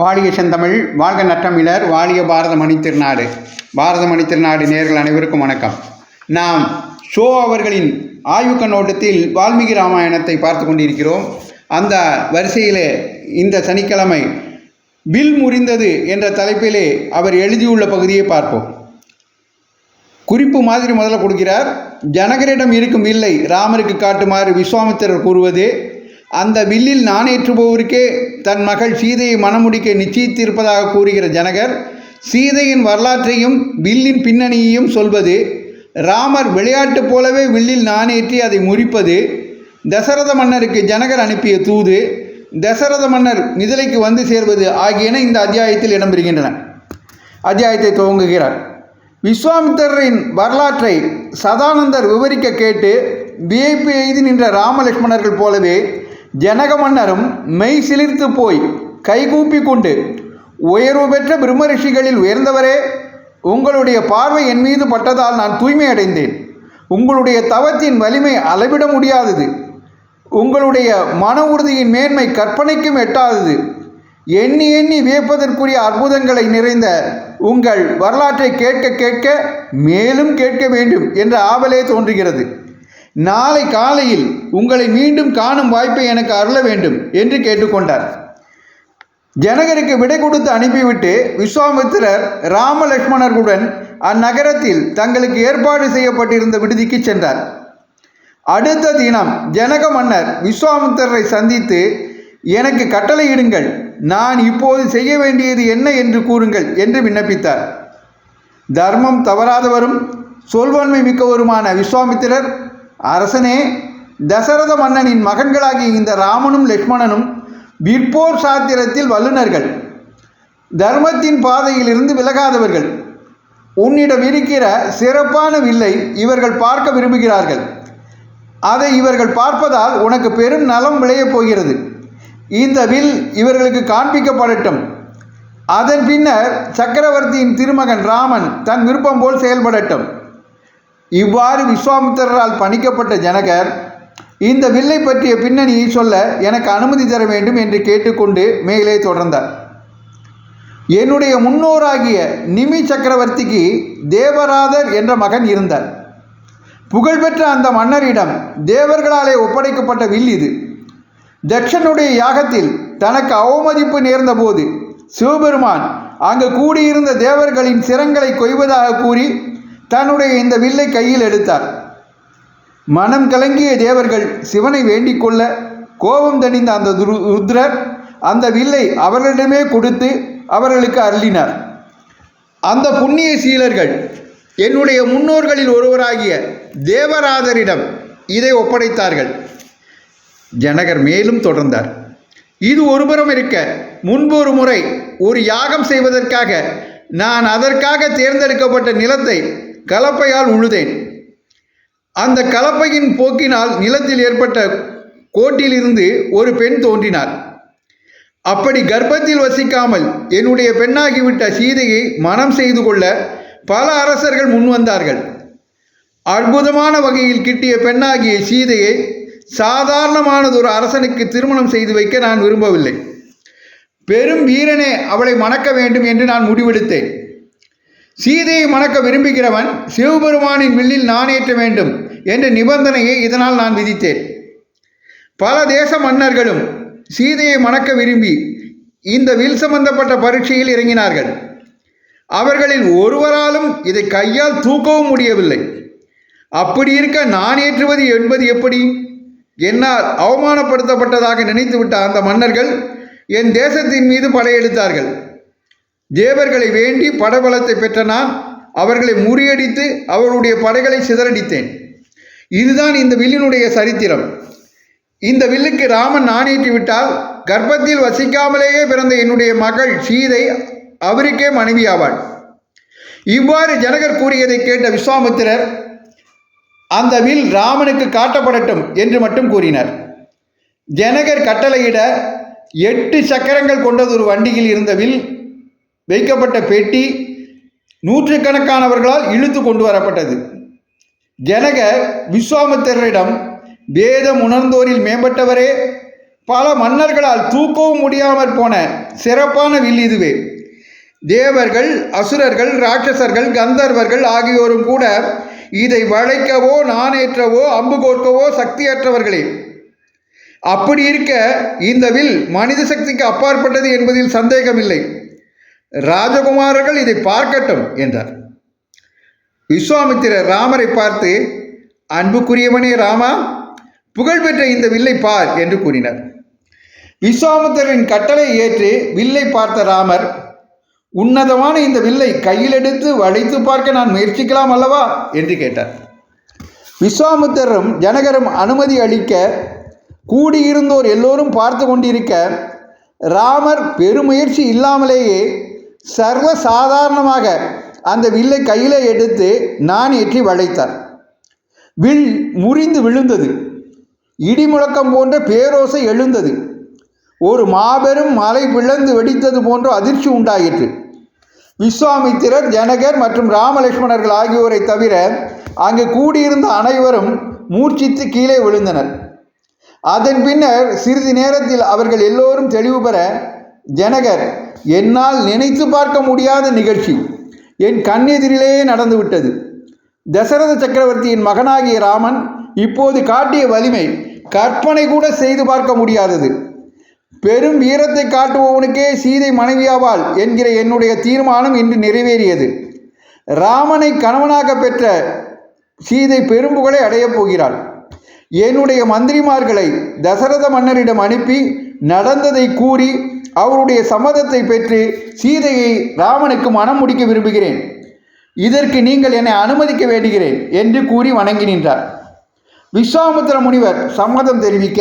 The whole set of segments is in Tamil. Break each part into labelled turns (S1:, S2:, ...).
S1: வாழிய செந்தமிழ் வாழ்க நற்றமிழர் வாழிய பாரத மணி திருநாடு. பாரத மணி திருநாடு நேர்கள் அனைவருக்கும் வணக்கம். நாம் ஷோ அவர்களின் ஆய்வு கண்ணோட்டத்தில் வால்மீகி ராமாயணத்தை பார்த்து கொண்டிருக்கிறோம். அந்த வரிசையிலே இந்த சனிக்கிழமை வில் முறிந்தது என்ற தலைப்பிலே அவர் எழுதியுள்ள பகுதியை பார்ப்போம். குறிப்பு மாதிரி முதல்ல கொடுக்கிறார். ஜனகரிடம் இருக்கும் வில்லை ராமருக்கு காட்டுமாறு விஸ்வாமித்திரர் கூறுவது அந்த வில்லில் நாணேற்றுபவருக்கே தன் மகள் சீதையை மணமுடிக்க நிச்சயித்திருப்பதாக கூறுகிற ஜனகர் சீதையின் வரலாற்றையும் வில்லின் பின்னணியையும் சொல்வது ராமர் விளையாட்டு போலவே வில்லில் நாணேற்றி அதை முறிப்பது தசரத மன்னருக்கு ஜனகர் அனுப்பிய தூது தசரத மன்னர் மிதிலைக்கு வந்து சேர்வது ஆகியன இந்த அத்தியாயத்தில் இடம்பெறுகின்றன அத்தியாயத்தை துவங்குகிறார். விஸ்வாமித்திரரின் வரலாற்றை சதானந்தர் விவரிக்க கேட்டு வியப்பு எழுதி நின்ற ராமலட்சுமணர்கள் போலவே ஜனக மன்னரும் மெய் சிலிர்த்து போய் கைகூப்பி கொண்டு உயர்வு பெற்ற பிரம்ம ரிஷிகளில் உயர்ந்தவரே உங்களுடைய பார்வை என் மீது பட்டதால் நான் தூய்மை அடைந்தேன் உங்களுடைய தவத்தின் வலிமை அளவிட முடியாதது. உங்களுடைய மன உறுதியின் மேன்மை கற்பனைக்கும் எட்டாதது. எண்ணி எண்ணி வியப்பதற்குரிய அற்புதங்களை நிறைந்த உங்கள் வரலாற்றை கேட்க கேட்க மேலும் கேட்க வேண்டும் என்ற ஆவலே தோன்றுகிறது. நாளை காலையில் உங்களை மீண்டும் காணும் வாய்ப்பை எனக்கு அருள வேண்டும் என்று கேட்டுக்கொண்டார். ஜனகருக்கு விடை கொடுத்து அனுப்பிவிட்டு விஸ்வாமித்திரர் ராமலட்சுமணர்களுடன் அந்நகரத்தில் தங்களுக்கு ஏற்பாடு செய்யப்பட்டிருந்த விடுதிக்கு சென்றார். அடுத்த தினம் ஜனக மன்னர் விஸ்வாமித்திரரை சந்தித்து எனக்கு கட்டளையிடுங்கள் நான் இப்போது செய்ய வேண்டியது என்ன என்று கூறுங்கள் என்று விண்ணப்பித்தார். தர்மம் தவறாதவரும் சொல்வன்மை மிக்கவருமான விஸ்வாமித்திரர் அரசனே தசரத மன்னனின் மகன்களாகிய இந்த ராமனும் லக்ஷ்மணனும் விற்போர் சாத்திரத்தில் வல்லுநர்கள். தர்மத்தின் பாதையிலிருந்து விலகாதவர்கள். உன்னிடம் இருக்கிற சிறப்பான வில்லை இவர்கள் பார்க்க விரும்புகிறார்கள். அதை இவர்கள் பார்ப்பதால் உனக்கு பெரும் நலம் விளையப் போகிறது. இந்த வில் இவர்களுக்கு காண்பிக்கப்படட்டும். அதன் பின்னர் சக்கரவர்த்தியின் திருமகன் ராமன் தன் விருப்பம் போல் செயல்படட்டும். இவ்வாறு விஸ்வாமித்திரரால் பணிக்கப்பட்ட ஜனகர் இந்த வில்லை பற்றிய பின்னணியை சொல்ல எனக்கு அனுமதி தர வேண்டும் என்று கேட்டுக்கொண்டு மேலே தொடர்ந்தார். என்னுடைய முன்னோராகிய நிமி சக்கரவர்த்திக்கு தேவராதர் என்ற மகன் இருந்தார். புகழ்பெற்ற அந்த மன்னரிடம் தேவர்களாலே ஒப்படைக்கப்பட்ட வில் இது. தட்சனுடைய யாகத்தில் தனக்கு அவமதிப்பு நேர்ந்தபோது சிவபெருமான் அங்கு கூடியிருந்த தேவர்களின் சிரங்களை கொய்வதாக கூறி தன்னுடைய இந்த வில்லை கையில் எடுத்தார். மனம் கலங்கிய தேவர்கள் சிவனை வேண்டிக் கொள்ள கோபம் தணிந்த அந்த துரு- ருத்ரர் அந்த வில்லை அவர்களிடமே கொடுத்து அவர்களுக்கு அருளினார். அந்த புண்ணிய சீலர்கள் என்னுடைய முன்னோர்களில் ஒருவராகிய தேவராதரிடம் இதை ஒப்படைத்தார்கள். ஜனகர் மேலும் தொடர்ந்தார். இது ஒருபுறம் இருக்க முன்பு ஒரு முறை ஒரு யாகம் செய்வதற்காக நான் அதற்காக தேர்ந்தெடுக்கப்பட்ட நிலத்தை கலப்பையால் உழுதேன். அந்த கலப்பையின் போக்கினால் நிலத்தில் ஏற்பட்ட கோட்டிலிருந்து ஒரு பெண் தோன்றினார். அப்படி கர்ப்பத்தில் வசிக்காமல் என்னுடைய பெண்ணாகிவிட்ட சீதையை மனம் செய்து கொள்ள பல அரசர்கள் முன் வந்தார்கள். அற்புதமான வகையில் கிட்டிய பெண்ணாகிய சீதையை சாதாரணமானதொரு அரசனுக்கு திருமணம் செய்து வைக்க நான் விரும்பவில்லை. பெரும் வீரனே அவளை மணக்க வேண்டும் என்று நான் முடிவெடுத்தேன். சீதையை மணக்க விரும்புகிறவன் சிவபெருமானின் வில்லில் நானேற்ற வேண்டும். என்ற நிபந்தனையை இதனால் நான் விதித்தேன். பல தேச மன்னர்களும் சீதையை மணக்க விரும்பி இந்த வில் சம்பந்தப்பட்ட பரீட்சையில் இறங்கினார்கள். அவர்களில் ஒருவராலும் இதை கையால் தூக்கவும் முடியவில்லை. அப்படி இருக்க நான் ஏற்றுவது என்பது எப்படி? என்னால் அவமானப்படுத்தப்பட்டதாக நினைத்துவிட்ட அந்த மன்னர்கள் என் தேசத்தின் மீது படையெடுத்தார்கள். தேவர்களை வேண்டி படபலத்தை பெற்ற நான் அவர்களை முறியடித்து அவர்களுடைய படைகளை சிதறடித்தேன். இதுதான் இந்த வில்லினுடைய சரித்திரம். இந்த வில்லுக்கு ராமன் நாணேற்றி விட்டால் கர்ப்பத்தில் வசிக்காமலேயே பிறந்த என்னுடைய மகள் சீதை அவருக்கே மனைவியாவாள். இவ்வாறு ஜனகர் கூறியதை கேட்ட விஸ்வாமித்திரர் அந்த வில் ராமனுக்கு காட்டப்படட்டும் என்று மட்டும் கூறினார். ஜனகர் கட்டளையிட எட்டு சக்கரங்கள் கொண்டது ஒரு வண்டியில் இருந்த வில் வைக்கப்பட்ட பெட்டி நூற்றுக்கணக்கானவர்களால் இழுத்து கொண்டு வரப்பட்டது. ஜனக விஸ்வாமித்திரரிடம் வேதம் உணர்ந்தோரில் மேம்பட்டவரே பல மன்னர்களால் தூக்கவும் முடியாமற் போன சிறப்பான வில் இதுவே. தேவர்கள் அசுரர்கள் ராட்சசர்கள் கந்தர்வர்கள் ஆகியோரும் கூட இதை வளைக்கவோ நாணேற்றவோ அம்பு கோர்க்கவோ சக்தியற்றவர்களே. அப்படி இருக்க இந்த வில் மனித சக்திக்கு அப்பாற்பட்டது என்பதில் சந்தேகமில்லை. ராஜகுமாரர்கள் இதை பார்க்கட்டும் என்றார். விஸ்வாமித்திரர் ராமரை பார்த்து அன்புக்குரியவனே ராமா புகழ்பெற்ற இந்த வில்லை பார் என்று கூறினார். விஸ்வாமித்திரரின் கட்டளை ஏற்று வில்லை பார்த்த ராமர் உன்னதமான இந்த வில்லை கையில் எடுத்து வளைத்து பார்க்க நான் முயற்சிக்கலாம் அல்லவா? என்று கேட்டார். விஸ்வாமித்திரரும் ஜனகரும் அனுமதி அளிக்க கூடியிருந்தோர் எல்லோரும் பார்த்து கொண்டிருக்க ராமர் பெருமுயற்சி இல்லாமலேயே சர்வ சாதாரணமாக அந்த வில்லை கையில் எடுத்து நான் ஏற்றி வளைத்தார். வில் முறிந்து விழுந்தது. இடிமுழக்கம் போன்ற பேரோசை எழுந்தது. ஒரு மாபெரும் மலை பிளந்து வெடித்தது போன்ற அதிர்ச்சி உண்டாயிற்று. விஸ்வாமித்திரர் ஜனகர் மற்றும் ராமலட்சுமணர்கள் ஆகியோரை தவிர அங்கு கூடியிருந்த அனைவரும் மூர்ச்சித்து கீழே விழுந்தனர். அதன் பின்னர் சிறிது நேரத்தில் அவர்கள் எல்லோரும் தெளிவு பெற ஜனகர் என்னால் நினைத்து பார்க்க முடியாத நிகழ்ச்சி. என் கண்ணெதிரிலே நடந்துவிட்டது. தசரத சக்கரவர்த்தியின் மகனாகிய ராமன் இப்போது காட்டிய வலிமை கற்பனை கூட செய்து பார்க்க முடியாதது. பெரும் வீரத்தை காட்டுபவனுக்கே சீதை மனைவியாவாள் என்கிற என்னுடைய தீர்மானம் இன்று நிறைவேறியது. ராமனை கணவனாக பெற்ற சீதை பெரும்புகளை அடையப் போகிறாள். என்னுடைய மந்திரிமார்களை தசரத மன்னரிடம் அனுப்பி நடந்ததை கூறி அவருடைய சம்மதத்தை பெற்று சீதையை ராமனுக்கு மனம் முடிக்க விரும்புகிறேன். இதற்கு நீங்கள் என்னை அனுமதிக்க வேண்டுகிறேன் என்று கூறி வணங்கி நின்றார். விஸ்வாமுத்திர முனிவர் சம்மதம் தெரிவிக்க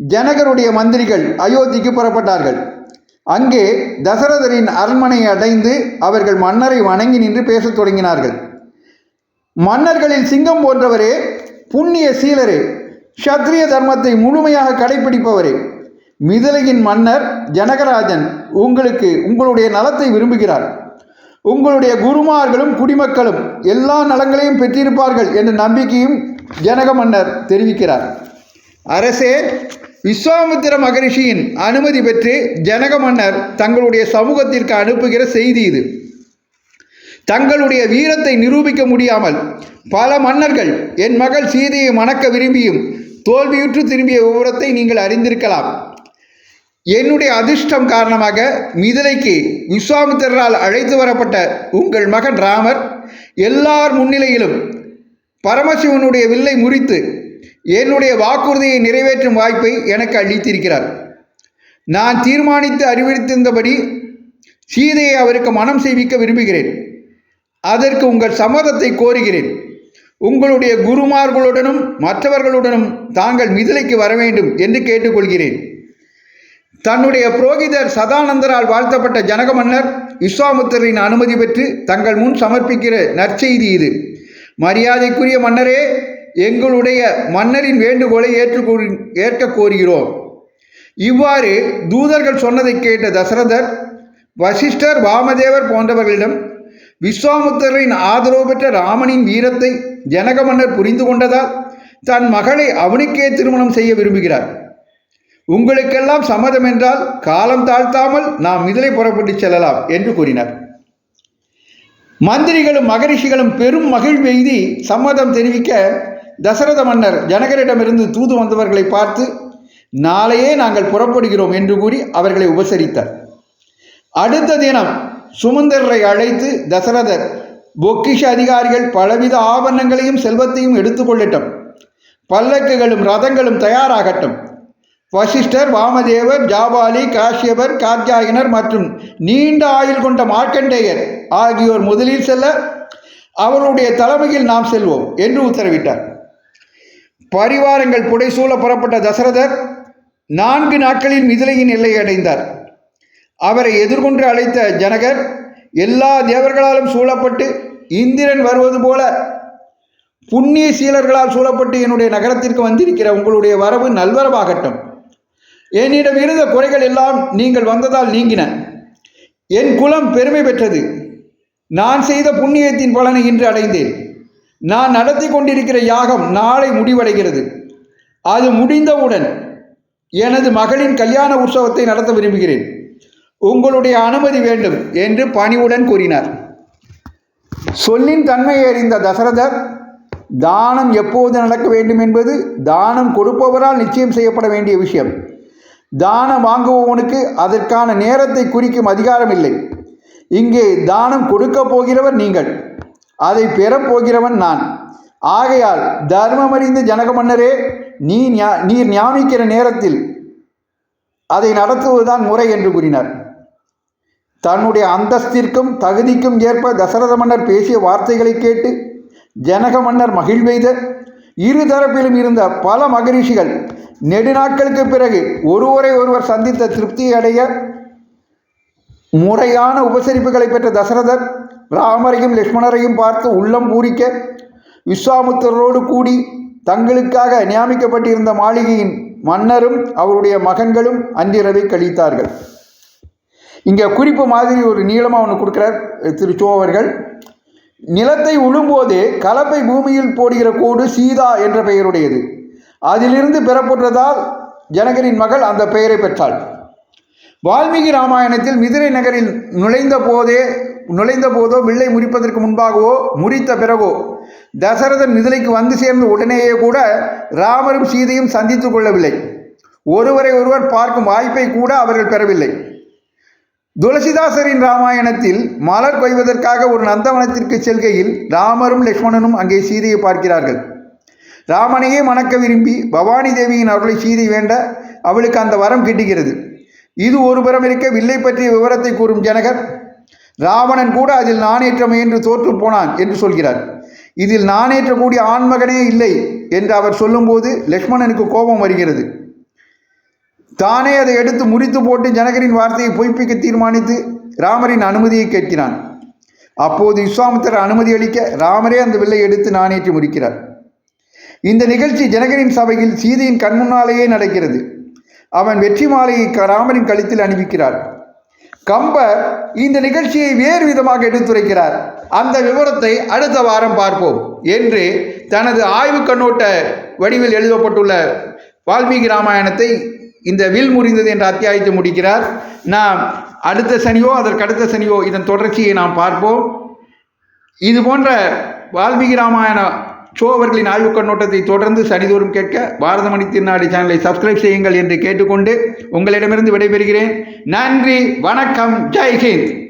S1: ஜனகருடைய மந்திரிகள் அயோத்திக்கு புறப்பட்டார்கள். அங்கே தசரதரின் அரண்மனை அடைந்து அவர்கள் மன்னரை வணங்கி நின்று பேசத் தொடங்கினார்கள். மன்னர்களில் சிங்கம் போன்றவரே புண்ணிய சீலரே க்ஷத்ரிய தர்மத்தை முழுமையாக கடைபிடிப்பவரே மிதிலையின் மன்னர் ஜனகராஜன் உங்களுக்கு உங்களுடைய நலத்தை விரும்புகிறார். உங்களுடைய குருமார்களும் குடிமக்களும் எல்லா நலங்களையும் பெற்றிருப்பார்கள் என்ற நம்பிக்கையும் ஜனக மன்னர் தெரிவிக்கிறார். அரசே விஸ்வாமித்திர மகரிஷியின் அனுமதி பெற்று ஜனக மன்னர் தங்களுடைய சமூகத்திற்கு அனுப்புகிற செய்தி இது. தங்களுடைய வீரத்தை நிரூபிக்க முடியாமல் பல மன்னர்கள் என் மகள் சீதையை மணக்க விரும்பியும் தோல்வியுற்று திரும்பிய விவரத்தை நீங்கள் அறிந்திருக்கலாம். என்னுடைய அதிர்ஷ்டம் காரணமாக மிதிலைக்கு விஸ்வாமித்திரரால் அழைத்து வரப்பட்ட உங்கள் மகன் ராமர் எல்லார் முன்னிலையிலும் பரமசிவனுடைய வில்லை முறித்து என்னுடைய வாக்குறுதியை நிறைவேற்றும் வாய்ப்பை எனக்கு அளித்திருக்கிறார். நான் தீர்மானித்து அறிவித்திருந்தபடி சீதையை அவருக்கு மனம் செய்விக்க விரும்புகிறேன். அதற்கு உங்கள் சம்மதத்தை கோருகிறேன். உங்களுடைய குருமார்களுடனும் மற்றவர்களுடனும் தாங்கள் மிதிலைக்கு வர வேண்டும் என்று கேட்டுக்கொள்கிறேன். தன்னுடைய புரோகிதர் சதானந்தரால் வாழ்த்தப்பட்ட ஜனக மன்னர் விஸ்வாமுத்தரின் அனுமதி பெற்று தங்கள் முன் சமர்ப்பிக்கிற நற்செய்தி இது. மரியாதைக்குரிய மன்னரே எங்களுடைய மன்னரின் வேண்டுகோளை ஏற்றுக்கொள் ஏற்க கோருகிறோம். இவ்வாறு தூதர்கள் சொன்னதை கேட்ட தசரதர் வசிஷ்டர் வாமதேவர் போன்றவர்களிடம் விஸ்வாமுத்தரின் ஆதரவு பெற்ற ராமனின் வீரத்தை ஜனக மன்னர் புரிந்து கொண்டதால் தன் மகளை அவனுக்கே திருமணம் செய்ய விரும்புகிறார். உங்களுக்கெல்லாம் சம்மதம் என்றால் காலம் தாழ்த்தாமல் நாம் இதிலே புறப்பட்டு செல்லலாம் என்று கூறினார். மந்திரிகளும் மகரிஷிகளும் பெரும் மகிழ்வு எய்தி சம்மதம் தெரிவிக்க தசரத மன்னர் ஜனகரிடமிருந்து தூது வந்தவர்களை பார்த்து நாளையே நாங்கள் புறப்படுகிறோம் என்று கூறி அவர்களை உபசரித்தார். அடுத்த தினம் சுமந்தரை அழைத்து தசரதர் பொக்கிஷ அதிகாரிகள் பலவித ஆபரணங்களையும் செல்வத்தையும் எடுத்துக்கொள்ளட்டும் பல்லக்குகளும் ரதங்களும் தயாராகட்டும். வசிஷ்டர் வாமதேவர் ஜாபாலி காஷ்யபர் காத்யாயனர் மற்றும் நீண்ட ஆயுள் கொண்ட மார்க்கண்டேயர் ஆகியோர் முதலில் செல்ல அவருடைய தலைமையில் நாம் செல்வோம் என்று உத்தரவிட்டார். பரிவாரங்கள் புடைசூழ புறப்பட்ட தசரதர் நான்கு நாட்களில் மிதிலையின் எல்லை அடைந்தார். அவரை எதிர்கொண்டு அழைத்த ஜனகர் எல்லா தேவர்களாலும் சூழப்பட்டு இந்திரன் வருவது போல புண்ணிய சீலர்களால் சூழப்பட்டு என்னுடைய நகரத்திற்கு வந்திருக்கிற உங்களுடைய வரவு நல்வரவாகட்டும். என்னிடம் இருந்த குறைகள் எல்லாம் நீங்கள் வந்ததால் நீங்கின. என் குலம் பெருமை பெற்றது. நான் செய்த புண்ணியத்தின் பலனை இன்று அடைந்தேன். நான் நடத்தி கொண்டிருக்கிற யாகம் நாளை முடிவடைகிறது. அது முடிந்தவுடன் எனது மகளின் கல்யாண உற்சவத்தை நடத்த விரும்புகிறேன். உங்களுடைய அனுமதி வேண்டும் என்று பணிவுடன் கூறினார். சொல்லின் தன்மையை அறிந்த தசரதர் தானம் எப்போது நடக்க வேண்டும் என்பது தானம் கொடுப்பவரால் நிச்சயம் செய்யப்பட வேண்டிய விஷயம். தானம் வாங்குபவனுக்கு அதற்கான நேரத்தை குறிக்கும் அதிகாரம் இல்லை இங்கே தானம் கொடுக்கப் போகிறவர் நீங்கள். அதை பெறப்போகிறவன் நான். ஆகையால் தர்மமறிந்த ஜனக மன்னரே நீ நீர் ஞானிக்கிற நேரத்தில் அதை நடத்துவதுதான் முறை என்று கூறினார். தன்னுடைய அந்தஸ்திற்கும் தகுதிக்கும் ஏற்ப தசரத மன்னர் பேசிய வார்த்தைகளை கேட்டு ஜனக மன்னர் மகிழ்வெய்த இரு தரப்பிலும் இருந்த பல மகரிஷிகள் நெடுநாட்களுக்கு பிறகு ஒருவரை ஒருவர் சந்தித்த திருப்தியை அடைய முறையான உபசரிப்புகளை பெற்ற தசரதர் ராமரையும் லக்ஷ்மணரையும் பார்த்து உள்ளம் பூரிக்க விஸ்வாமுத்தரோடு கூடி தங்களுக்காக நியமிக்கப்பட்டிருந்த மாளிகையின் மன்னரும் அவருடைய மகன்களும் அன்றிரவை கழித்தார்கள். இங்கே குறிப்பு மாதிரி ஒரு நீளமாக ஒன்று கொடுக்குறார் திரு சோ அவர்கள் நிலத்தை உழும்போதே கலப்பை பூமியில் போடுகிற கோடு சீதா என்ற பெயருடையது. அதிலிருந்து பெறப்பட்டதால் ஜனகரின் மகள் அந்த பெயரை பெற்றாள். வால்மீகி ராமாயணத்தில் மிதிரை நகரில் நுழைந்த போதே நுழைந்த போதோ வில்லை முறிப்பதற்கு முன்பாகவோ முறித்த பிறகோ தசரதன் மிதிலைக்கு வந்து சேர்ந்த உடனேயே கூட ராமரும் சீதையும் சந்தித்துக் கொள்ளவில்லை. ஒருவரை ஒருவர் பார்க்கும் வாய்ப்பை கூட அவர்கள் பெறவில்லை. துளசிதாசரின் ராமாயணத்தில் மலர் கொய்வதற்காக ஒரு நந்தவனத்திற்கு செல்கையில் ராமரும் லக்ஷ்மணனும் அங்கே சீதையை பார்க்கிறார்கள். ராமனையே மணக்க விரும்பி பவானி தேவியின் அருளை சீதை வேண்ட அவளுக்கு அந்த வரம் கிட்டுகிறது. இது ஒரு புறம் இருக்க வில்லை பற்றிய விவரத்தை கூறும் ஜனகர் ராவணன் கூட அதில் நாணேற்ற என்று தோற்று போனான் என்று சொல்கிறார். இதில் நாணேற்றக்கூடிய ஆண்மகனே இல்லை என்று அவர் சொல்லும்போது லக்ஷ்மணனுக்கு கோபம் வருகிறது. தானே அதை எடுத்து முறித்து போட்டு ஜனகரின் வார்த்தையை பொய்ப்பிக்க தீர்மானித்து ராமரின் அனுமதியை கேட்கிறான். அப்போது விஸ்வாமித்தர் அனுமதி அளிக்க ராமரே அந்த வில்லை எடுத்து நாணேற்றி முறிக்கிறார். இந்த நிகழ்ச்சி ஜனகரின் சபையில் சீதையின் கண்முன்னாலேயே நடக்கிறது. அவன் வெற்றி மாலையை க- ராமரின் கழுத்தில் அணிவிக்கிறார். கம்பர் இந்த நிகழ்ச்சியை வேறு விதமாக எடுத்துரைக்கிறார். அந்த விவரத்தை அடுத்த வாரம் பார்ப்போம் என்று தனது ஆய்வு கண்ணோட்ட வடிவில் எழுதப்பட்டுள்ள வால்மீகி ராமாயணத்தை இந்த வில் முறிந்தது என்ற அத்தியாயத்தை முடிக்கிறார். நாம் அடுத்த சனியோ அதற்கு அடுத்த சனியோ இதன் தொடர்ச்சியை நாம் பார்ப்போம். இது போன்ற வால்மீகி ராமாயண சோவர்களின் அவர்களின் ஆய்வுக் கண்ணோட்டத்தை தொடர்ந்து சனிதோறும் கேட்க பாரதமணி திருநாடு சேனலை சப்ஸ்கிரைப் செய்யுங்கள் என்று கேட்டுக்கொண்டு உங்களிடமிருந்து விடைபெறுகிறேன். நன்றி வணக்கம் ஜெய்ஹிந்த்